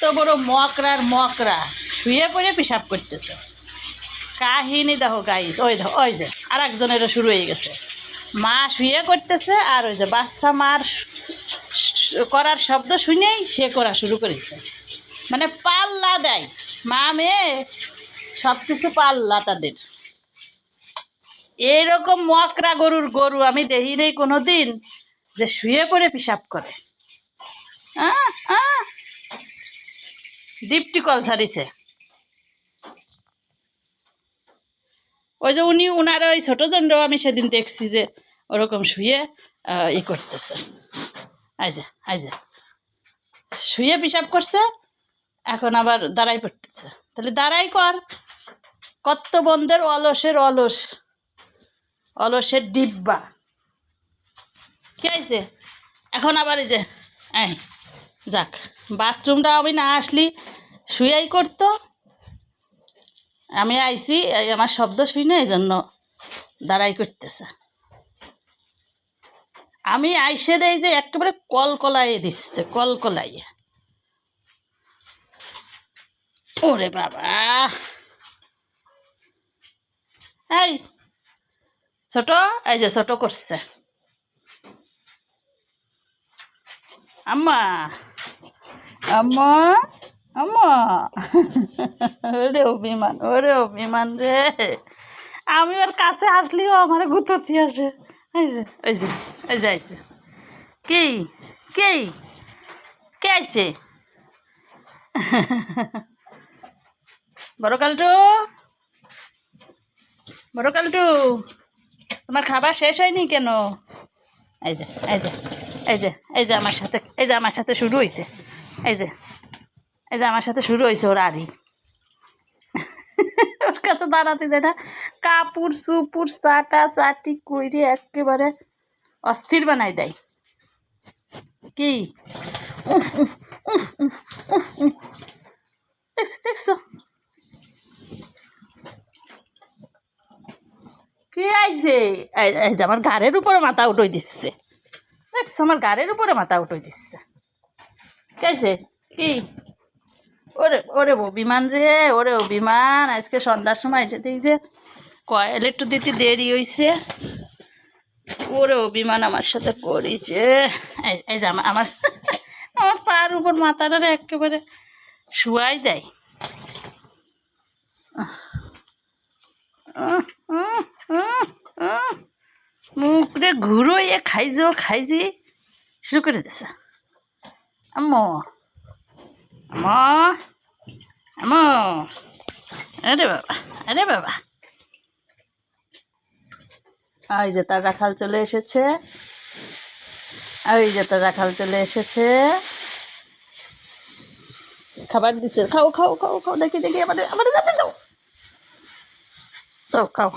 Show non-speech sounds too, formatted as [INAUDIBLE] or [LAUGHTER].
কত বড় মকরার মকরা শুয়ে পড়ে পেশাব করতেছে। কাহিনী দেখো গাইস ওই দেখো ওই যে আর একজনেরও শুরু হয়ে গেছে। মা শুয়ে করতেছে আর ওই যে বাচ্চা মার করার শব্দ শুনেই সে করা শুরু করেছে। মানে পাল্লা দেয়। মা মেয়ে সব কিছু পাল্লা তাদের। এইরকম মকরা গরুর গরু আমি দেখি নেই কোনো দিন যে শুয়ে পড়ে পেশাব করে। আহ, আহ। দীপ্তি কল ছাড়িছে। ওই যে উনি, উনার ওই ছোটো জন্ডও আমি সেদিন দেখছি যে ওরকম শুয়ে ই করতেছে। এই যে শুয়ে পিসাব করছে, এখন আবার দাঁড়াই পড়তেছে। তাহলে দাঁড়াই কর। কত বন্ধের অলসের অলস, অলসের ডিব্বা। কি আছে এখন আবার এই যে, এই, যাক। বাথরুমটা আমি না আসলি শুয়াই করতো। আমি এই আমার শব্দ শুই না এই জন্য দাঁড়াই করতেছে। আমি আইসে দেই যে একেবারে কলকলাইয়ে দিচ্ছে কলকলাইয়ে ওরে বাবা! এই, ছোট, এই যে ছোট করছে। আম্মা আম্মা আম্মা। ওরে অভিমান ওরে অভিমান রে। আমি ওর কাছে আসলেও আমার গুততি আসে। এই যে এই যে যে। কি? কি? কে আছে? বড় কালটু? বড় কালটু, তোমার খাবার শেষ হয়নি কেন? এই যে এই যে এই যে এই যে আমার সাথে, এই যে আমার সাথে শুরু হয়েছে। এই যে এই যে আমার সাথে শুরু হয়েছে ওর আরি [LAUGHS] ওর কাছে দাঁড়াতে দেয় না। কাপড় সুপুর চাটা, চাটি কইরে একেবারে অস্থির বানাই দেয়। কি। দেখছ দেখছ? কি আইছে? আমার ঘাড়ের উপরে মাথা উঠোই দিচ্ছে। দেখছ, আমার ঘাড়ের উপরে মাথা উঠোই দিচ্ছে। কি কি? ওরে ওরে বিমান রে, ওরে বিমান আজকে সন্ধ্যার সময় এসে যে কয়েল একটু দিতে দেরি হয়েছে ওরে বিমান আমার সাথে করেছে এই যে আমার আমার পার উপর মাথাটা একেবারে শুয়াই দেয়। মুখরে ঘুরোইয়ে খাইছে ও খাইছি শুরু করে দিছে। আম্মু। আম্মা আম্মু আরে বাবা আরে বাবা ওই যে তার রাখাল চলে এসেছে ওই যে তার রাখাল চলে এসেছে খাবার দিচ্ছে খাও খাও খাও খাও দেখি দেখি আমাদের আমাদের সাথে খাও তো খাও